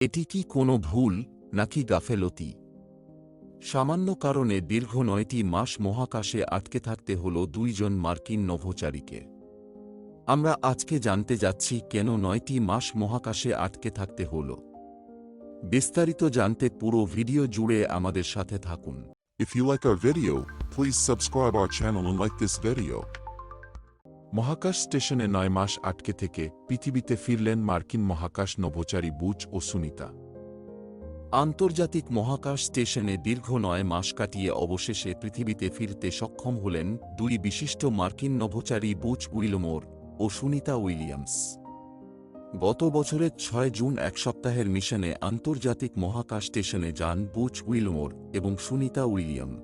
এটি কি কোনো ভুল নাকি গাফেলতি? সামান্য কারণে দীর্ঘ নয়টি মাস মহাকাশে আটকে থাকতে হল দুইজন মার্কিন নভোচারীকে। আমরা আজকে জানতে যাচ্ছি কেন নয়টি মাস মহাকাশে আটকে থাকতে হল। বিস্তারিত জানতে পুরো ভিডিও জুড়ে আমাদের সাথে থাকুন। If you like our video, please subscribe our channel and like this. মহাকাশ স্টেশনে নয় মাস আটকে থেকে পৃথিবীতে ফিরলেন মার্কিন মহাকাশ নভোচারী বুচ ও সুনিতা। আন্তর্জাতিক মহাকাশ স্টেশনে দীর্ঘ নয় মাস কাটিয়ে অবশেষে পৃথিবীতে ফিরতে সক্ষম হলেন দুই বিশিষ্ট মার্কিন নভোচারী বুচ উইলমোর ও সুনিতা উইলিয়ামস। গত বছরের ছয় জুন এক সপ্তাহের মিশনে আন্তর্জাতিক মহাকাশ স্টেশনে যান বুচ উইলমোর এবং সুনিতা উইলিয়াম।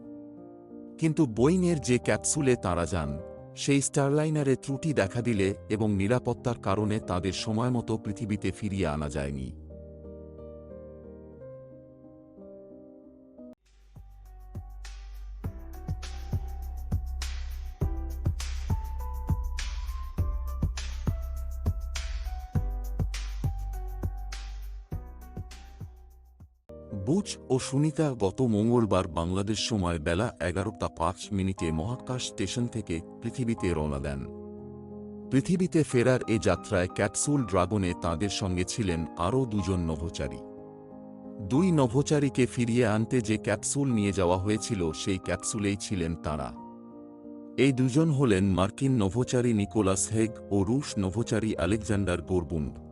কিন্তু বোয়িংয়ের যে ক্যাপসুলে তাঁরা যান সেই স্টারলাইনারে ত্রুটি দেখা দিলে এবং নিরাপত্তার কারণে তাদের সময়মতো পৃথিবীতে ফিরিয়ে আনা যায়নি। বুচ ও সুনিতা গত মঙ্গলবার বাংলাদেশ সময় বেলা এগারোটা পাঁচ মিনিটে মহাকাশ স্টেশন থেকে পৃথিবীতে রওনা দেন। পৃথিবীতে ফেরার এ যাত্রায় ক্যাপসুল ড্রাগনে তাদের সঙ্গে ছিলেন আরও দুজন নভোচারী। দুই নভোচারীকে ফিরিয়ে আনতে যে ক্যাপসুল নিয়ে যাওয়া হয়েছিল, সেই ক্যাপসুলেই ছিলেন তাঁরা। এই দুজন হলেন মার্কিন নভোচারী নিকোলাস হেগ ও রুশ নভোচারী আলেকজান্ডার গোরবুন্ড।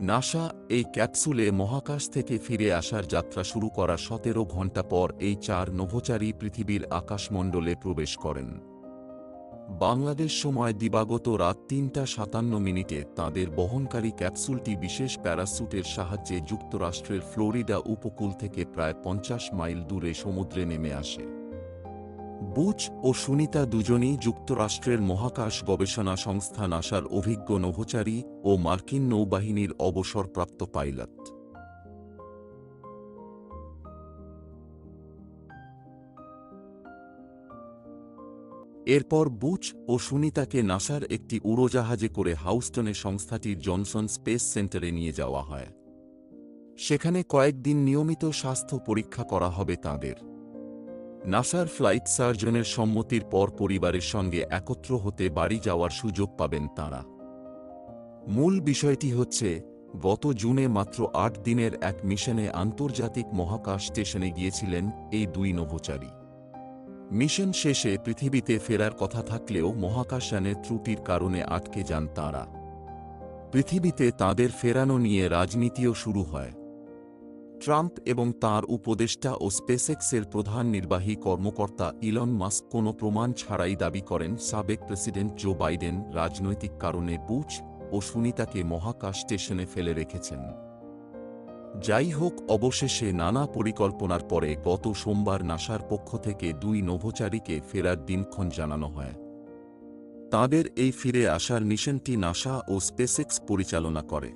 নাসা এই ক্যাপসুলে মহাকাশ থেকে ফিরে আসার যাত্রা শুরু করার সতেরো ঘণ্টা পর এই চার নভোচারী পৃথিবীর আকাশমণ্ডলে প্রবেশ করেন। বাংলাদেশ সময় দিবাগত রাত তিনটা সাতান্ন মিনিটে তাদের বহনকারী ক্যাপসুলটি বিশেষ প্যারাসুটের সাহায্যে যুক্তরাষ্ট্রের ফ্লোরিডা উপকূল থেকে প্রায় পঞ্চাশ মাইল দূরে সমুদ্রে নেমে আসে। বুচ ও সুনিতা দুজনই যুক্তরাষ্ট্রের মহাকাশ গবেষণা সংস্থা নাসার অভিজ্ঞ নভোচারী ও মার্কিন নৌবাহিনীর অবসরপ্রাপ্ত পাইলট। এরপর বুচ ও সুনিতাকে নাসার একটি উড়োজাহাজে করে হাউস্টনে সংস্থাটির জনসন স্পেস সেন্টারে নিয়ে যাওয়া হয়। সেখানে কয়েকদিন নিয়মিত স্বাস্থ্য পরীক্ষা করা হবে তাঁদের। নাসার ফ্লাইট সার্জনের সম্মতির পর পরিবারের সঙ্গে একত্র হতে বাড়ি যাওয়ার সুযোগ পাবেন তাঁরা। মূল বিষয়টি হচ্ছে, গত জুনে মাত্র আট দিনের এক মিশনে আন্তর্জাতিক মহাকাশ স্টেশনে গিয়েছিলেন এই দুই নভোচারী। মিশন শেষে পৃথিবীতে ফেরার কথা থাকলেও মহাকাশযানের ত্রুটির কারণে আটকে যান তাঁরা। পৃথিবীতে তাদের ফেরানো নিয়ে রাজনীতিও শুরু হয়। ট্রাম্প এবং তার উপদেষ্টা ও স্পেসেক্সের প্রধান নির্বাহী কর্মকর্তা ইলন মাস্ক কোনো প্রমাণ ছাড়াই দাবি করেন, সাবেক প্রেসিডেন্ট জো বাইডেন রাজনৈতিক কারণে বুচ ও সুনিতাকে মহাকাশ স্টেশনে ফেলে রেখেছেন। যাই হোক, অবশেষে নানা পরিকল্পনার পরে গত সোমবার নাসার পক্ষ থেকে দুই নভোচারীকে ফেরার দিনক্ষণ জানানো হয়। তাদের এই ফিরে আসার মিশনটি নাসা ও স্পেসেক্স পরিচালনা করে।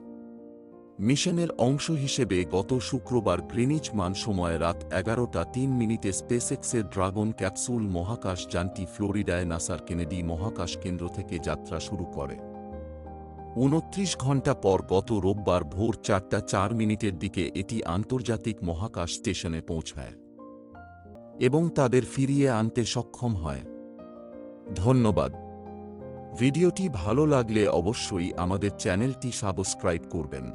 মিশনের অংশ হিসেবে গত শুক্রবার গ্রিনিচ মান সময় রাত এগারোটা তিন মিনিটে স্পেসএক্সের ড্রাগন ক্যাপসুল মহাকাশ যানটি ফ্লোরিডায় নাসার কেনেডি মহাকাশ কেন্দ্র থেকে যাত্রা শুরু করে। উনত্রিশ ঘণ্টা পর গত রোববার ভোর চারটা চার মিনিটের দিকে এটি আন্তর্জাতিক মহাকাশ স্টেশনে পৌঁছায় এবং তাদের ফিরিয়ে আনতে সক্ষম হয়। ধন্যবাদ। ভিডিওটি ভালো লাগলে অবশ্যই আমাদের চ্যানেলটি সাবস্ক্রাইব করবেন।